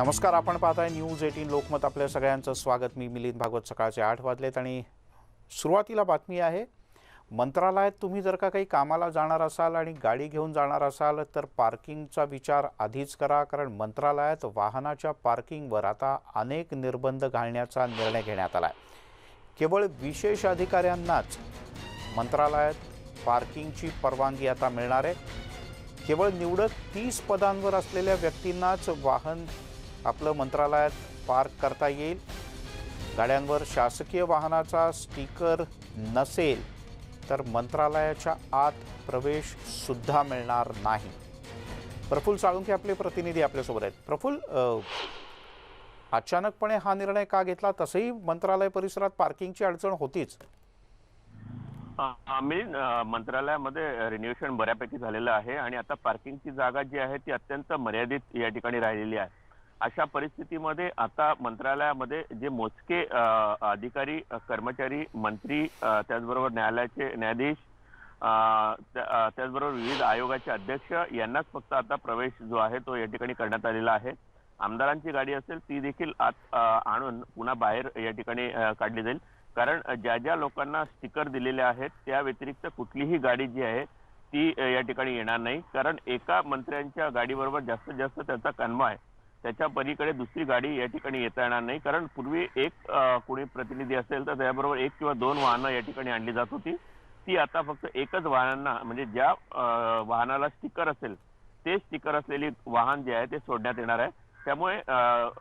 नमस्कार आपण पाहताय न्यूज एटीन लोकमत. आपल्या सगळ्यांचं स्वागत. मी मिलिंद भागवत. सकाळचे आठ वाजलेत आणि सुरुवातीला बातमी आहे मंत्रालयात तुम्ही जर का काही कामाला जाणार असाल आणि गाडी घेऊन जाणार असाल तर पार्किंगचा विचार आधीच करा कारण मंत्रालयात वाहनाच्या पार्किंगवर आता अनेक निर्बंध घालण्याचा निर्णय घेण्यात आला आहे केवळ विशेष अधिकाऱ्यांनाच मंत्रालयात पार्किंगची परवानगी आता मिळणार आहे. केवळ निवडक तीस पदांवर असलेल्या व्यक्तींनाच वाहन आपलं मंत्रालयात पार्क करता येईल. गाड्यांवर शासकीय वाहनाचा स्टिकर नसेल तर मंत्रालयाच्या आत प्रवेश सुद्धा मिळणार नाही. प्रफुल्ल साळुंखे आपले प्रतिनिधी आपल्यासोबत आहेत. प्रफुल्ल अचानकपणे हा निर्णय का घेतला? तसंही मंत्रालय परिसरात पार्किंगची अडचण होतीच. आम्ही मंत्रालयामध्ये रिन्युएशन बऱ्यापैकी झालेलं आहे आणि आता पार्किंगची जागा जी आहे ती अत्यंत मर्यादित या ठिकाणी राहिलेली आहे. अशा परिस्थितीमध्ये आता मंत्रालयामध्ये जे मोजके अधिकारी कर्मचारी मंत्री त्याचबरोबर न्यायालयाचे न्यायाधीश त्या- त्याचबरोबर विविध आयोगाचे अध्यक्ष यांनाच फक्त आता प्रवेश जो आहे तो या ठिकाणी करण्यात आलेला आहे. आमदारांची गाडी असेल ती देखील आत आणून पुन्हा बाहेर या ठिकाणी काढली जाईल. कारण ज्या ज्या लोकांना स्टिकर दिलेले आहेत त्या व्यतिरिक्त कुठलीही गाडी जी आहे ती या ठिकाणी येणार नाही. कारण एका मंत्र्यांच्या गाडीबरोबर जास्तीत जास्त त्याचा कन्वा आहे. त्याच्या पलीकडे दुसरी गाडी या ठिकाणी येता येणार नाही. कारण पूर्वी एक कोणी प्रतिनिधी असेल तर त्याबरोबर एक किंवा दोन वाहनं या ठिकाणी आणली जात होती. ती आता फक्त एकच वाहनांना म्हणजे ज्या वाहनाला स्टिकर असेल ते स्टिकर असलेली वाहन जे आहे ते सोडण्यात येणार आहे. त्यामुळे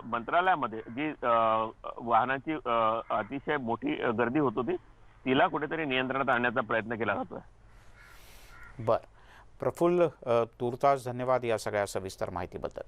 मंत्रालयामध्ये जी वाहनाची अतिशय मोठी गर्दी होत होती तिला कुठेतरी नियंत्रणात आणण्याचा प्रयत्न केला जातोय. बर. प्रफुल्ल तुर्तास धन्यवाद या सगळ्या सविस्तर माहितीबद्दल.